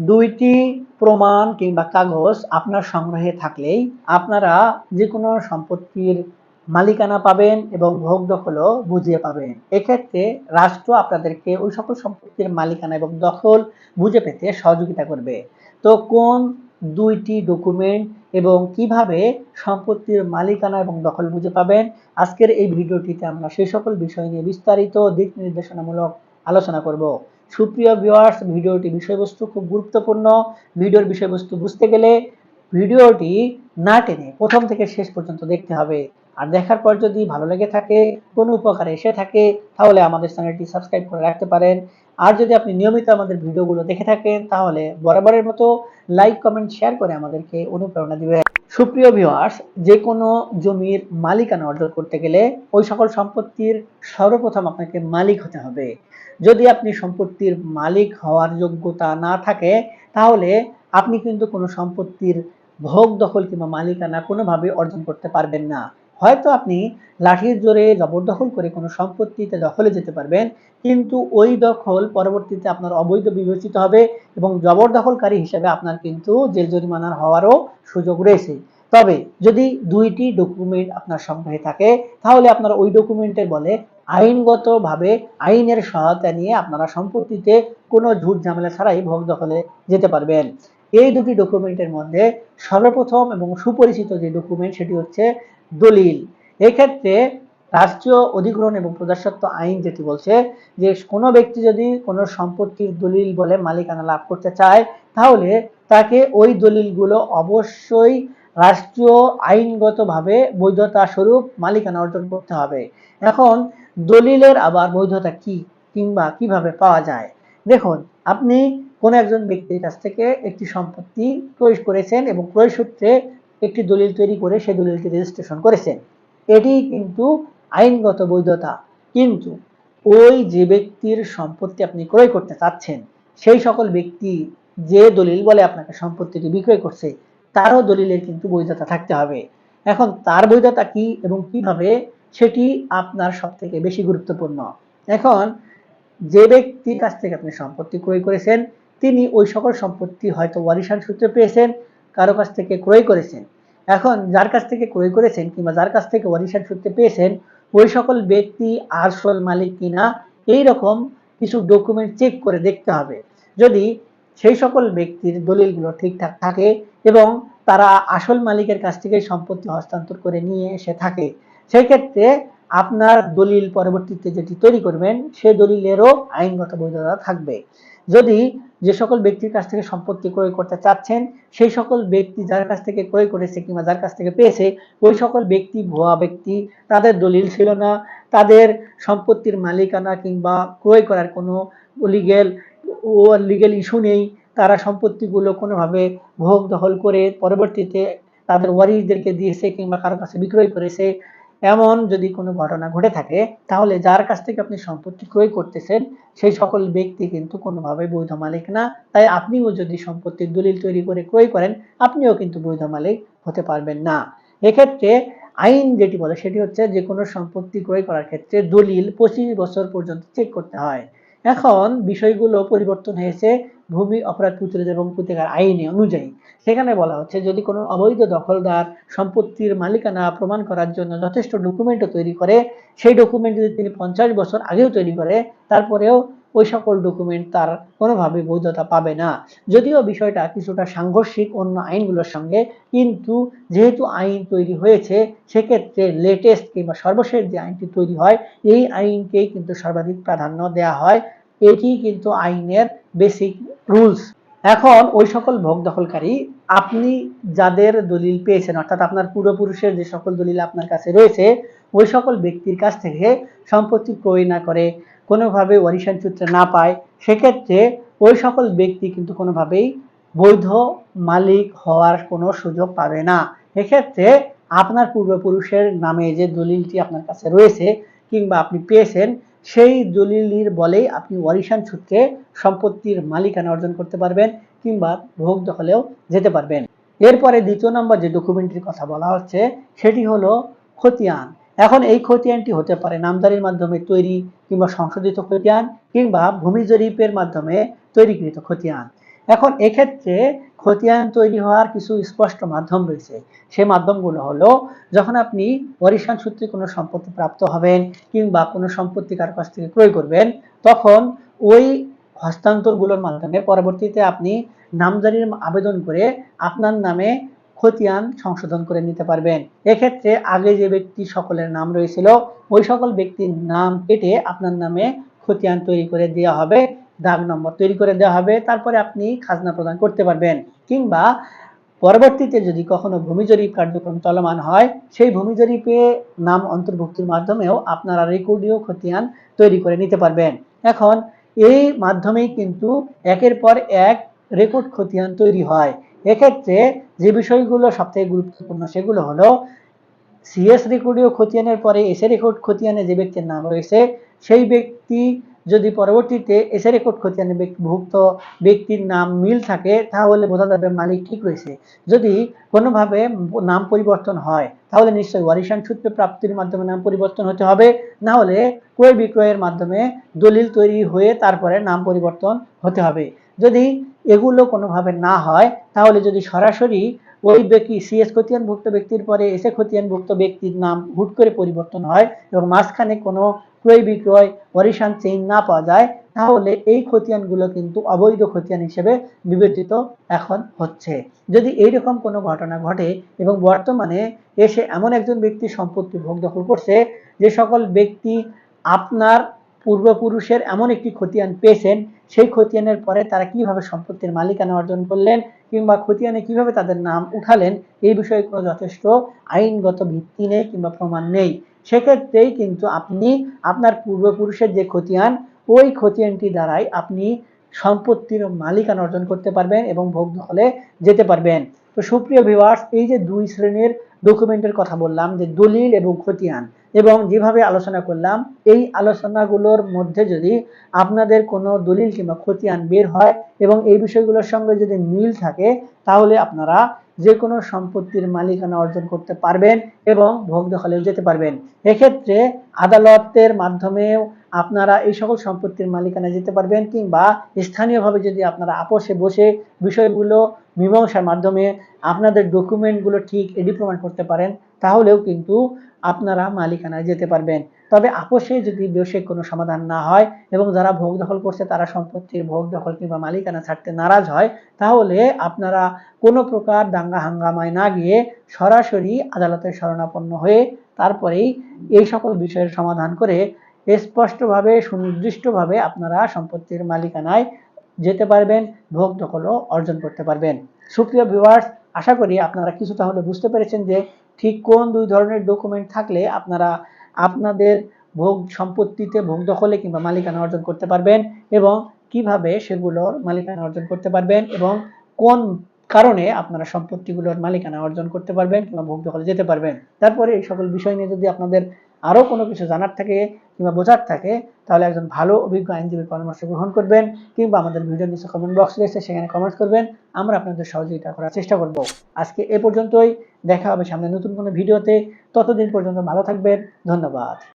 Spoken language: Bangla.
দুইটি প্রমাণ কিংবা কাগজ আপনার সংগ্রহে থাকলেই আপনারা যে কোনো সম্পত্তির মালিকানা পাবেন এবং ভোগ দখলও বুঝিয়ে পাবেন। এক্ষেত্রে রাষ্ট্র আপনাদেরকে ওই সকল সম্পত্তির মালিকানা এবং দখল বুঝে পেতে সহযোগিতা করবে। তো কোন দুইটি ডকুমেন্ট এবং কীভাবে সম্পত্তির মালিকানা এবং দখল বুঝে পাবেন, আজকের এই ভিডিওটিতে আমরা সেই সকল বিষয় নিয়ে বিস্তারিত দিক নির্দেশনামূলক আলোচনা করব। সুপ্রিয় ভিওয়ার্স ভিডিওটি বিষয়বস্তু খুব গুরুত্বপূর্ণ। ভিডিওর বিষয়বস্তু বুঝতে গেলে ভিডিওটি না টেনে প্রথম থেকে শেষ পর্যন্ত দেখতে হবে। আর দেখার পর যদি ভালো লেগে থাকে, কোনো উপকারে এসে থাকে, তাহলে আমাদের চ্যানেলটি সাবস্ক্রাইব করে রাখতে পারেন। আর যদি আপনি নিয়মিত আমাদের ভিডিওগুলো দেখে থাকেন, তাহলে বরাবরের মতো লাইক কমেন্ট শেয়ার করে আমাদেরকে অনুপ্রেরণা দিবেন সুপ্রিয় ভিউয়ার্স যে কোনো জমির মালিকানা অর্জন করতে গেলে ওই সকল সম্পত্তির সর্বপ্রথম আপনাকে মালিক হতে হবে। যদি আপনি সম্পত্তির মালিক হওয়ার যোগ্যতা না থাকে, তাহলে আপনি কিন্তু কোনো সম্পত্তির ভোগ, দখল কিংবা মালিকানা কোনোভাবে অর্জন করতে পারবেন না। হয়তো আপনি লাঠির জোরে জবরদখল করে কোনো সম্পত্তিতে দখলে যেতে পারবেন, কিন্তু ওই দখল পরবর্তীতে আপনার অবৈধ বিবেচিত হবে এবং জবরদখলকারী হিসেবে আপনার কিন্তু জেল জরিমানার হওয়ারও সুযোগ রয়েছে। তবে যদি দুইটি ডকুমেন্ট আপনার সংগ্রহে থাকে, তাহলে আপনার ওই ডকুমেন্টের বলে আইনগতভাবে আইনের সহায়তা নিয়ে আপনারা সম্পত্তিতে কোনো ঝুট ঝামেলা ছাড়াই ভোগ দখলে যেতে পারবেন। এই দুটি ডকুমেন্টের মধ্যে সর্বপ্রথম এবং সুপরিচিত যে ডকুমেন্ট সেটি হচ্ছে দলিল। এক্ষেত্রে রাষ্ট্রীয় অধিগ্রহণ এবং প্রজাস্বত্ব আইন যেটি বলছে যে কোনো ব্যক্তি যদি কোনো সম্পত্তির দলিল বলে মালিকানা লাভ করতে চায়, তাহলে তাকে ওই দলিলগুলো অবশ্যই রাষ্ট্রীয় আইনগতভাবে বৈধতা স্বরূপ মালিকানা অর্জন করতে হবে। এখন দলিলের আবার বৈধতা কি কিংবা কীভাবে পাওয়া যায়? দেখুন, আপনি কোন একজন ব্যক্তির কাছ থেকে একটি সম্পত্তি ক্রয় করেছেন এবং ক্রয় সূত্রে একটি দলিল তৈরি করে সেই দলিলটি রেজিস্ট্রেশন করেছেন। এটি কিন্তু আইনগত বৈধতা। কিন্তু ওই যে ব্যক্তির সম্পত্তি আপনি ক্রয় করতে চাচ্ছেন, সেই সকল ব্যক্তি যে দলিল বলে আপনাকে সম্পত্তিটি বিক্রয় করছে, তারও দলিলের কিন্তু বৈধতা থাকতে হবে। এখন তার বৈধতা কি এবং কীভাবে, সেটি আপনার সব থেকে বেশি গুরুত্বপূর্ণ। এখন যে ব্যক্তির কাছ থেকে আপনি সম্পত্তি ক্রয় করেছেন তিনি ওই সকল সম্পত্তি হয়তো ওয়ারিশান সূত্রে পেয়েছেন, কারও কাছ থেকে ক্রয় করেছেন। এখন যার কাছ থেকে ক্রয় করেছেন কিংবা যার কাছ থেকে ওয়ারিশান সূত্রে পেয়েছেন, ওই সকল ব্যক্তি আসল মালিক কিনা এই রকম কিছু ডকুমেন্ট চেক করে দেখতে হবে। যদি সেই সকল ব্যক্তির দলিলগুলো ঠিকঠাক থাকে এবং তারা আসল মালিকের কাছ থেকে সম্পত্তি হস্তান্তর করে নিয়ে এসে থাকে সেই ক্ষেত্রে আপনার দলিল পরবর্তীতে যেটি তৈরি করবেন, সে দলিলেরও আইনগত বৈধতা থাকবে। যদি যে সকল ব্যক্তির কাছ থেকে সম্পত্তি ক্রয় করতে চাচ্ছেন, সেই সকল ব্যক্তি যার কাছ থেকে ক্রয় করেছে কিংবা যার কাছ থেকে পেয়েছে, ওই সকল ব্যক্তি ভুয়া ব্যক্তি, তাদের দলিল ছিল না, তাদের সম্পত্তির মালিকানা কিংবা ক্রয় করার কোনো লিগেল ও লিগেল ইস্যু নেই, তারা সম্পত্তিগুলো কোনোভাবে ভোগ দখল করে পরবর্তীতে তাদের ওয়ারিসদেরকে দিয়েছে কিংবা কারও কাছে বিক্রয় করেছে। এমন যদি কোনো ঘটনা ঘটে থাকে, তাহলে যার কাছ থেকে আপনি সম্পত্তি ক্রয় করতেছেন, সেই সকল ব্যক্তি কিন্তু কোনোভাবে বৈধ মালিক না। তাই আপনিও যদি সম্পত্তির দলিল তৈরি করে ক্রয় করেন, আপনিও কিন্তু বৈধ মালিক হতে পারবেন না। এক্ষেত্রে আইন যেটি বলে, সেটি হচ্ছে যে কোনো সম্পত্তি ক্রয় করার ক্ষেত্রে দলিল পঁচিশ বছর পর্যন্ত চেক করতে হয়। এখন বিষয়গুলো পরিবর্তন হয়েছে, ভূমি, অপরাধ, প্রতিরোধ এবং প্রতিকার আইনে অনুযায়ী। সেখানে বলা হচ্ছে, যদি কোনো অবৈধ দখলদার সম্পত্তির মালিকানা প্রমাণ করার জন্য যথেষ্ট ডকুমেন্টও তৈরি করে, সেই ডকুমেন্ট যদি তিনি পঞ্চাশ বছর আগেও তৈরি করে, তারপরেও ওই সকল ডকুমেন্ট তার কোনোভাবে বৈধতা পাবে না। যদিও বিষয়টা কিছুটা সাংঘর্ষিক অন্য আইনগুলোর সঙ্গে, কিন্তু যেহেতু আইন তৈরি হয়েছে, সেক্ষেত্রে লেটেস্ট কিংবা সর্বশেষ যে আইনটি তৈরি হয়, এই আইনকেই কিন্তু সর্বাধিক প্রাধান্য দেওয়া হয়। এটি কিন্তু আইনের বেসিক রুলস এখন ওই সকল ভোগ দখলকারী, আপনি যাদের দলিল পেয়েছেন, অর্থাৎ আপনার পূর্বপুরুষের যে সকল দলিল আপনার কাছে রয়েছে, ওই সকল ব্যক্তির কাছ থেকে সম্পত্তি ক্রয় না করে কোনোভাবে ওয়ারিশান সূত্রে না পায়, সেক্ষেত্রে ওই সকল ব্যক্তি কিন্তু কোনোভাবেই বৈধ মালিক হওয়ার কোনো সুযোগ পাবে না। এক্ষেত্রে আপনার পূর্বপুরুষের নামে যে দলিলটি আপনার কাছে রয়েছে, কিংবা আপনি পেয়েছেন সেই দলিলির বলেই আপনি ওয়ারিশান সূত্রে সম্পত্তির মালিকানা অর্জন করতে পারবেন কিংবা ভোগ দখলেও যেতে পারবেন। এরপরে দ্বিতীয় নম্বর যে ডকুমেন্টটির কথা বলা হচ্ছে, সেটি হলো খতিয়ান। এখন এই খতিয়ানটি হতে পারে নামদারির মাধ্যমে তৈরি কিংবা সংশোধিত খতিয়ান কিংবা ভূমি জরিপের মাধ্যমে তৈরিকৃত খতিয়ান। এখন এক্ষেত্রে খতিয়ান তৈরি হওয়ার কিছু স্পষ্ট মাধ্যম রয়েছে। সেই মাধ্যমগুলো হলো, যখন আপনি ওয়ারিশান সূত্রে কোনো সম্পত্তি প্রাপ্ত হবেন কিংবা কোনো সম্পত্তি কার কাছ থেকে ক্রয় করবেন, তখন ওই হস্তান্তরগুলোর মাধ্যমে পরবর্তীতে আপনি নামজারির আবেদন করে আপনার নামে খতিয়ান সংশোধন করে নিতে পারবেন। এক্ষেত্রে আগে যে ব্যক্তি সকলের নাম রয়েছিল, ওই সকল ব্যক্তির নাম কেটে আপনার নামে খতিয়ান তৈরি করে দেওয়া হবে। দাগ নম্বর তৈরি করে দেওয়া হবে, তারপরে আপনি খাজনা প্রদান করতে পারবেন। কিংবা পরবর্তীতে যদি কখনো ভূমি জরিপ কার্যক্রম চলমান হয়, সেই ভূমি জরিপে নাম অন্তর্ভুক্তির মাধ্যমেও আপনারা রেকর্ডীয় খতিয়ান তৈরি করে নিতে পারবেন। এখন, এই মাধ্যমেই কিন্তু একের পর এক রেকর্ড খতিয়ান তৈরি হয়। এক্ষেত্রে যে বিষয়গুলো সবথেকে গুরুত্বপূর্ণ সেগুলো হলো সিএস রেকর্ডীয় খতিয়ানের পরে এসে রেকর্ড খতিয়ানে যে ব্যক্তির নাম রয়েছে, সেই ব্যক্তি যদি পরবর্তীতে এসে রেকর্ড খতিয়ানে ভুক্ত ব্যক্তির নাম মিল থাকে, তাহলে বোঝা যাবে মালিক ঠিক রয়েছে। যদি কোনোভাবে নাম পরিবর্তন হয়, তাহলে নিশ্চয়ই ওয়ারিশান সূত্রে প্রাপ্তির মাধ্যমে নাম পরিবর্তন হতে হবে। না হলে ক্রয় বিক্রয়ের মাধ্যমে দলিল তৈরি হয়ে তারপরে নাম পরিবর্তন হতে হবে। যদি এগুলো কোনোভাবে না হয়, তাহলে যদি সরাসরি ওই ব্যক্তি সিএস খতিয়ানভুক্ত ব্যক্তির পরে এসে খতিয়ানভুক্ত ব্যক্তির নাম হুট করে পরিবর্তন হয় এবং মাঝখানে কোনো ক্রয় বিক্রয় ওয়ারিশান চেইন না পাওয়া যায়, তাহলে এই খতিয়ানগুলো কিন্তু অবৈধ খতিয়ান হিসেবে বিবেচিত এখন হচ্ছে। যদি এইরকম কোনো ঘটনা ঘটে এবং বর্তমানে এসে এমন একজন ব্যক্তি সম্পত্তি ভোগ দখল করছে, যে সকল ব্যক্তি আপনার পূর্বপুরুষের এমন একটি খতিয়ান পেয়েছেন, সেই খতিয়ানের পরে তারা কীভাবে সম্পত্তির মালিকানা অর্জন করলেন কিংবা খতিয়ানে কীভাবে তাদের নাম উঠালেন, এই বিষয়ে কোনো যথেষ্ট আইনগত ভিত্তি নেই কিংবা প্রমাণ নেই। সেক্ষেত্রেই কিন্তু আপনি আপনার পূর্বপুরুষের যে খতিয়ান, ওই খতিয়ানটি দ্বারাই আপনি সম্পত্তির মালিকানা অর্জন করতে পারবেন এবং ভোগ হলে যেতে পারবেন। তো সুপ্রিয় ভিউয়ার্স এই যে দুই শ্রেণির ডকুমেন্টের কথা বললাম যে দলিল এবং খতিয়ান। এবং যেভাবে আলোচনা করলাম, এই আলোচনাগুলোর মধ্যে যদি আপনাদের কোনো দলিল কিংবা খতিয়ান বের হয় এবং এই বিষয়গুলোর সঙ্গে যদি মিল থাকে, তাহলে আপনারা যে কোনো সম্পত্তির মালিকানা অর্জন করতে পারবেন এবং ভোগ দখলেও যেতে পারবেন। এক্ষেত্রে আদালতের মাধ্যমেও আপনারা এই সকল সম্পত্তির মালিকানা যেতে পারবেন কিংবা স্থানীয়ভাবে যদি আপনারা আপোষে বসে বিষয়গুলো মীমাংসার মাধ্যমে আপনাদের ডকুমেন্টগুলো ঠিক এডি প্রমাণ করতে পারেন, তাহলেও কিন্তু আপনারা মালিকানায় যেতে পারবেন। তবে আপোষে যদি বসে কোনো সমাধান না হয় এবং যারা ভোগ দখল করছে তারা সম্পত্তির ভোগ দখল কিংবা মালিকানা ছাড়তে নারাজ হয়, তাহলে আপনারা কোনো প্রকার দাঙ্গা হাঙ্গামায় না গিয়ে সরাসরি আদালতের শরণাপন্ন হয়ে তারপরেই এই সকল বিষয়ের সমাধান করে স্পষ্টভাবে, সুনির্দিষ্টভাবে আপনারা সম্পত্তির মালিকানায় যেতে পারবেন, ভোগ দখলও অর্জন করতে পারবেন। সুপ্রিয় ভিউয়ার্স আশা করি আপনারা কিছু তাহলে বুঝতে পেরেছেন যে ঠিক কোন দুই ধরনের ডকুমেন্ট থাকলে আপনারা আপনাদের ভোগ সম্পত্তিতে ভোগ দখলে কিংবা মালিকানা অর্জন করতে পারবেন এবং কীভাবে সেগুলোর মালিকানা অর্জন করতে পারবেন এবং কোন কারণে আপনারা সম্পত্তিগুলোর মালিকানা অর্জন করতে পারবেন কিংবা ভোগ দখলে যেতে পারবেন। তারপরে এই সকল বিষয় নিয়ে যদি আপনাদের আরও কোনো কিছু জানার থাকে কিংবা বোঝার থাকে, তাহলে একজন ভালো, অভিজ্ঞ আইনজীবীর পরামর্শ গ্রহণ করবেন কিংবা আমাদের ভিডিও নিচে কমেন্ট বক্স রয়েছে, সেখানে কমেন্ট করবেন। আমরা আপনাদের সহযোগিতা করার চেষ্টা করব। আজকে এ পর্যন্তই, দেখা হবে সামনে নতুন কোনো ভিডিওতে। ততদিন পর্যন্ত ভালো থাকবেন, ধন্যবাদ।